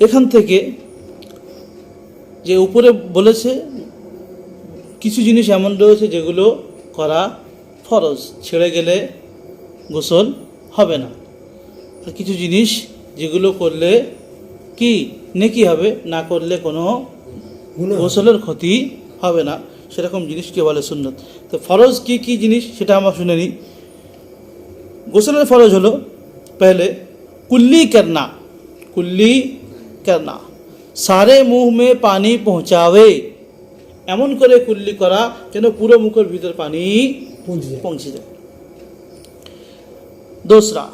এখান থেকে যে উপরে বলেছে কিছু জিনিস এমন রয়েছে যেগুলো করা ফরজ ছেড়ে গেলে গোসল হবে না। আর কিছু জিনিস যেগুলো করলে কি নেকি হবে না করলে কোনো গোসলের ক্ষতি হবে না সেরকম জিনিসকে বলে সুন্নত। তো ফরজ কি কি জিনিস সেটা আমরা শুনে নিই। গোসলের ফরজ হলো পেলে কুল্লি কেরনা কুল্লি करना সারে মুখ মে পানি পৌঁছাবে এমন করে কুল্লি করা যেন পুরো মুখের ভিতর পানি পৌঁছে যায় পৌঁছে যায় दूसरा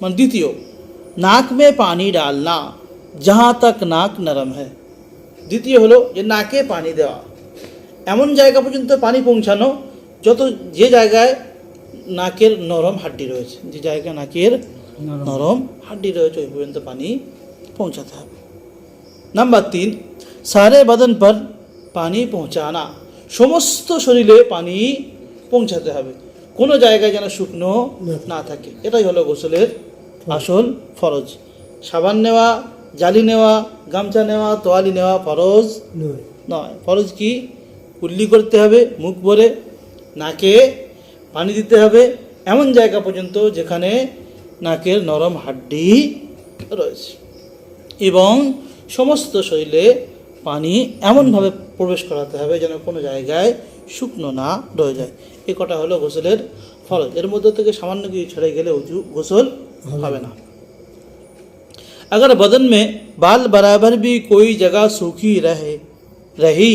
মানে দ্বিতীয় নাক মে পানি ডালনা जहाँ तक নাক নরম হ্যাঁ দ্বিতীয় হলো যে নাকে পানি দেওয়া এমন জায়গা পর্যন্ত পানি পৌঁছানো যত যে জায়গায় নাকের নরম হাড্ডি রয়েছে যে জায়গায় নাকের নরম হাড্ডি রয়েছে ওই পর্যন্ত পানি পৌঁছাতে হবে নাম্বার তিন সারে বদন পর পানি পৌঁছানা সমস্ত শরীরে পানি পৌঁছাতে হবে। কোনো জায়গায় যেন শুকনো না থাকে। এটাই হলো গোসলের আসল ফরজ। সাবান নেওয়া জালি নেওয়া গামছা নেওয়া তোয়ালি নেওয়া ফরজ নয়। নয়। ফরজ কি? কুল্লি করতে হবে মুখ ভরে নাকে পানি দিতে হবে। এমন জায়গা পর্যন্ত যেখানে নাকের নরম হাড্ডি রয়েছে। এবং সমস্ত শরীরে পানি এমনভাবে প্রবেশ করাতে হবে যেন কোনো জায়গায় শুকনো না রয়ে যায় এ কটা হলো গোসলের ফরজ এর মধ্যে থেকে সামান্য কিছু ছেড়ে গেলে উঁচু গোসল হবে না अगर बदन में बाल बराबर भी कोई जगह सूखी रहे रही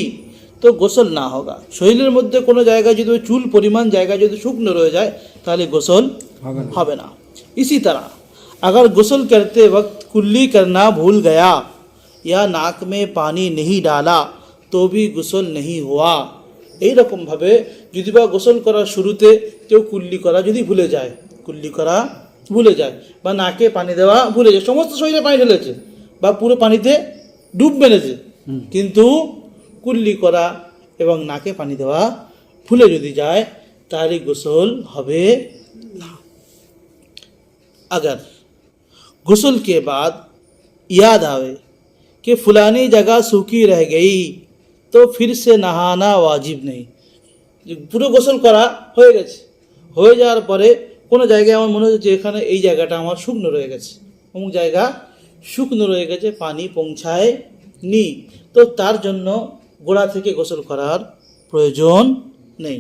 তো গোসল না হোগা শরীরের মধ্যে কোনো জায়গায় যদি ওই চুল পরিমাণ জায়গায় যদি শুকনো রয়ে যায় তাহলে গোসল হবে না। হবে না इसी तरह अगर गुसल करते वक्त कुल्ली करना भूल गया या नाक में पानी नहीं डाला तो भी गुसल नहीं हुआ এই রকমভাবে যদি বা গোসল করার শুরুতে কেউ কুল্লি করা যদি ভুলে যায় কুল্লি করা ভুলে যায় বা নাকে পানি দেওয়া ভুলে যায় সমস্ত শরীরে পানি ঢেলেছে বা পুরো পানিতে ডুব মেরেছে কিন্তু কুল্লি করা এবং নাকে পানি দেওয়া ভুলে যদি যায় তাহলে গোসল হবে अगर गुसल के बाद याद आवे कि फलानी जगह सूखी रह गई तो फिर से नहाना वाजिब नहीं যে পুরো গোসল করা হয়ে গেছে হয়ে যাওয়ার পরে কোনো জায়গায় আমার মনে হচ্ছে যে এখানে এই জায়গাটা আমার শুকনো রয়ে গেছে অমুক জায়গা শুকনো রয়ে গেছে পানি পৌঁছায় নি তো তার জন্য গোড়া থেকে গোসল করার প্রয়োজন নেই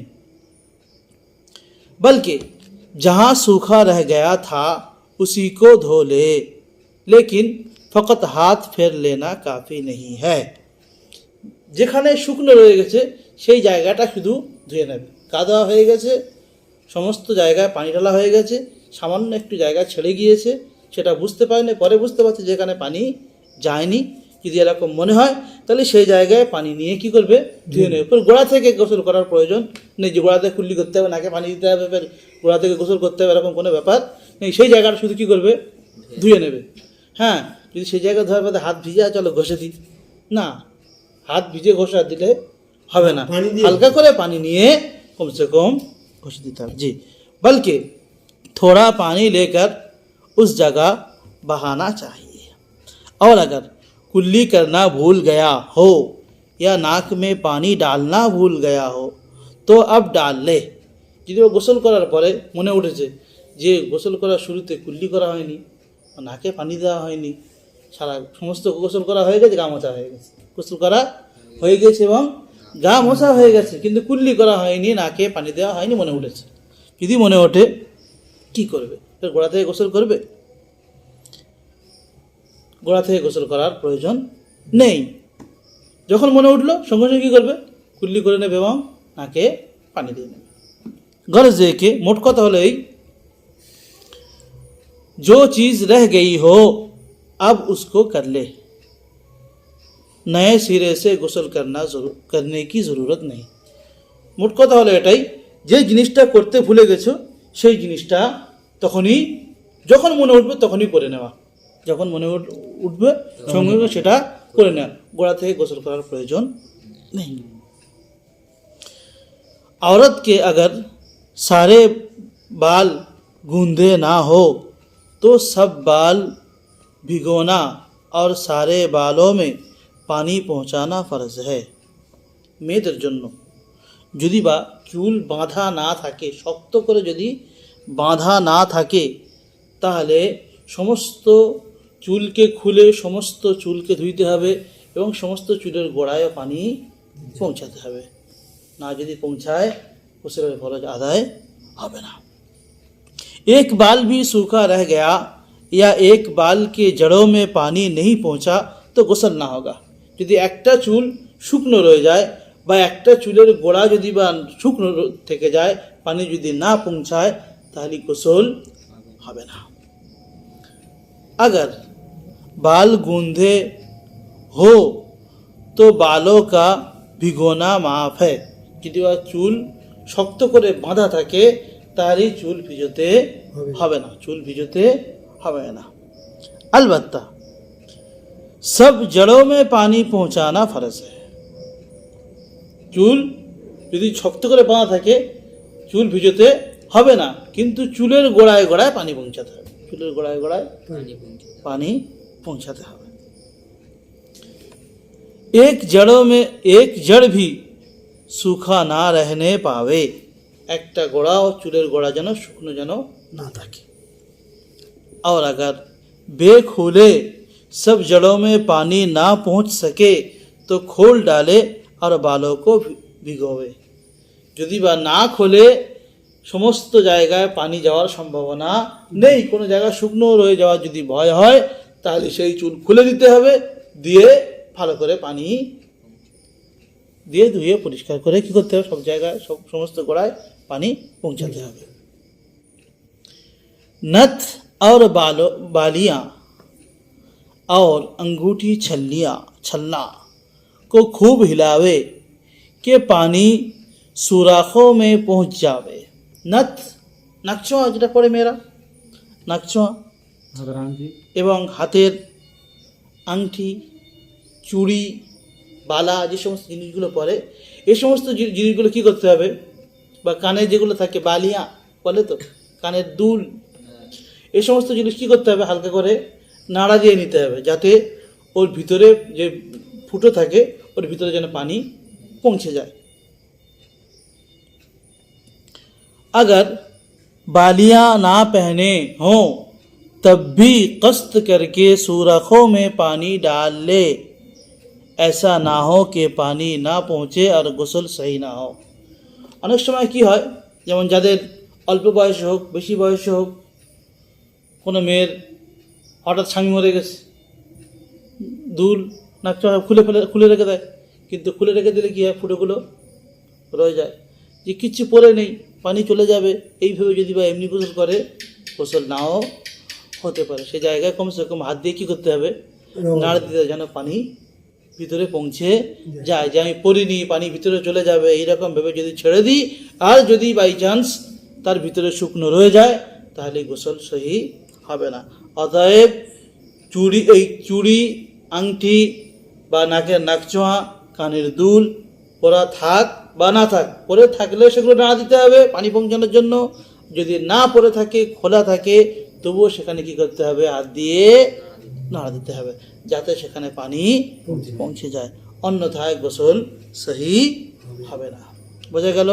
बल्कि जहाँ सूखा रह गया था उसी को धो ले लेकिन ফকত হাত ফের লেনা কাফি নেই হ্যাঁ যেখানে শুকনো রয়ে গেছে, সেই জায়গাটা শুধু ধুয়ে নেবে। কাদা হয়ে গেছে, সমস্ত জায়গায় পানি ঢালা হয়ে গেছে, সামান্য একটু জায়গা ছেড়ে গিয়েছে, সেটা বুঝতে পারেনি, পরে বুঝতে পারছে যেখানে পানি যায়নি। যদি এরকম মনে হয়, তাহলে সেই জায়গায় পানি নিয়ে কি করবে? ধুয়ে নেবে। ফের গোড়া থেকে গোসল করার প্রয়োজন নেই। যে গোড়াতে কুল্লি করতে হবে, নাকে পানি দিতে হবে, ফের গোড়া থেকে গোসল করতে হবে, এরকম কোনো ব্যাপার নেই। সেই জায়গাটা শুধু কী করবে? ধুয়ে নেবে। হ্যাঁ যদি সেই জায়গায় ধোয়ার পরে হাত ভিজে আছে, চলো ঘষে দিই না হাত ভিজে ঘষা দিলে হবে না পানি দিয়ে? হালকা করে পানি নিয়ে कम से कम घुस देता है जी बल्कि थोड़ा पानी लेकर उस जगह बहाना चाहिए और अगर कुल्ली करना भूल गया हो या नाक में पानी डालना भूल गया हो তো আব ডাললে যদি ও গোসল করার পরে মনে উঠেছে যে গোসল করার শুরুতে কুল্লি করা হয়নি বা নাকে পানি দেওয়া হয়নি সারা সমস্ত গোসল করা হয়ে গেছে গা মোছা হয়ে গেছে গোসল করা হয়ে গেছে এবং গা মোছা হয়ে গেছে কিন্তু কুল্লি করা হয়নি নাকে পানি দেওয়া হয়নি মনে উঠেছে যদি মনে ওঠে কি করবে এর গোড়া থেকে গোসল করবে গোড়া থেকে গোসল করার প্রয়োজন নেই যখন মনে উঠলো সঙ্গে সঙ্গে কী করবে কুল্লি করে নেবে এবং নাকে পানি দিয়ে নেবে गरज है कि मोट কথা হলো এই जो चीज़ रह गई हो अब उसको कर ले नए सिरे से गुसल करना जरूर करने की ज़रूरत नहीं মোট কথা হলো এটাই যে জিনিসটা করতে ভুলে গেছো সেই জিনিসটা তখনই যখন মনে উঠবে তখনই করে নেওয়া যখন মনে উঠ- উঠবে সঙ্গে সঙ্গে সেটা করে নেওয়া গোড়া থেকে গোসল করার প্রয়োজন নেই औरत के अगर सारे बाल गूंदे ना हो तो सब बाल भिगोना और सारे बालों में পানি পৌঁছানা ফরজ है মেয়েদের জন্য যদি বা চুল বাঁধা না থাকে শক্ত করে যদি বাঁধা না থাকে তাহলে সমস্ত চুলকে খুলে সমস্ত চুলকে ধুইতে হবে এবং সমস্ত চুলের গোড়ায় পানি পৌঁছাতে হবে না যদি পৌঁছায় উসের ফরজ আদায় হবে না एक बाल भी सूखा रह गया या एक बाल के जड़ों में पानी नहीं पहुंचा तो গোসল না होगा যদি একটা চুল শুকনো রয়ে যায় বা একটা চুলের গোড়া যদি বা শুকনো র- থেকে যায় পানি যদি না পৌঁছায় তাহলে গোসল হবে না अगर बाल गूंधे हो তো বালও কা ভিগোনা মাফ है যদি বা চুল শক্ত করে বাঁধা থাকে তারই চুল ভিজোতে হবে। হবে না চুল ভিজোতে হবে না अलबत्ता सब जड़ों में पानी पहुंचाना फर्ज है চুল যদি শক্ত করে বাঁধা থাকে চুল ভিজোতে হবে না কিন্তু চুলের গোড়ায় গোড়ায় পানি পৌঁছাতে হবে চুলের গোড়ায় গোড়ায় पानी पहुंचाते হবে एक जड़ों में एक जड़ भी सूखा ना रहने पावे একটা গোড়া ও চুলের গোড়া যেন শুকনো যেন না থাকে और अगर बेखोले सब जड़ों में पानी ना पहुंच सके तो खोल डाले और बालों को भि- भिगोवे যদি বা না খোলে সমস্ত জায়গায় পানি যাওয়ার সম্ভাবনা নেই কোনো জায়গা শুকনো রয়ে যাওয়ার যদি ভয় হয় তাহলে সেই চুল খুলে দিতে হবে দিয়ে ভালো করে পানি দিয়ে ধুয়ে পরিষ্কার করে কি করতে হবে সব জায়গায় সব সমস্ত গোড়ায় পানি পৌঁছাতে হবে नथ और बालो बालियाँ और अंगूठी छल्लियाँ छल्ला को खूब हिलावे कि पानी सुराखों में पहुंच जावे नथ নাকছোঁয়া যেটা পড়ে মেয়েরা নাকছোঁয়া এবং হাতের আংটি চুড়ি বালা যে সমস্ত জিনিসগুলো পরে এই সমস্ত জি- জিনিসগুলো কি করতে হবে বা কানে যেগুলো থাকে বালিয়া বলে তো কানের দুল এই সমস্ত জিনিস কি করতে হবে হালকা করে নাড়া দিয়ে নিতে হবে যাতে ওর ভিতরে যে ফুটো থাকে ওর ভিতরে যেন পানি পৌঁছে যায় अगर बालियां ना पहने हों तब भी कस्त करके सूरखों में पानी डाल ले ऐसा ना हो कि पानी ना पहुँचे और গোসল सही না हो অনেক সময় কি হয় যেমন যাদের অল্প বয়সে হোক বেশি বয়সে হোক কোনো মেয়ের হঠাৎ স্বামী মরে গেছে। দুল নাক খুলে ফেলে খুলে রেখে দেয়। কিন্তু খুলে রেখে দিলে কী হয়? ফুটোগুলো রয়ে যায়। যে কিচ্ছু পরে নেই পানি চলে যাবে এইভাবে যদি বা এমনি গোসল করে গোসল নাও হতে পারে। সে জায়গায় কমসে কম হাত দিয়ে কী করতে হবে? নাড়া দিতে যেন পানি ভিতরে পৌঁছে যায়। যে আমি পরিনি পানি ভিতরে চলে যাবে এইরকম ভেবে যদি ছেড়ে দিই আর যদি বাই চান্স তার ভিতরে শুকনো রয়ে যায় তাহলে গোসল সহি হবে না। অতএব চুড়ি এই চুড়ি আংটি বা নাকের নাকচোয়া কানের দুল পরা থাক বা না থাক পরে থাকলে সেগুলো নাড়া দিতে হবে পানি পৌঁছানোর জন্য। যদি না পরে থাকে খোলা থাকে তবুও সেখানে কি করতে হবে? হাত দিয়ে নাড়া দিতে হবে যাতে সেখানে পানি পৌঁছে যায়। অন্যথায় গোসল সহি হবে না। বোঝা গেল?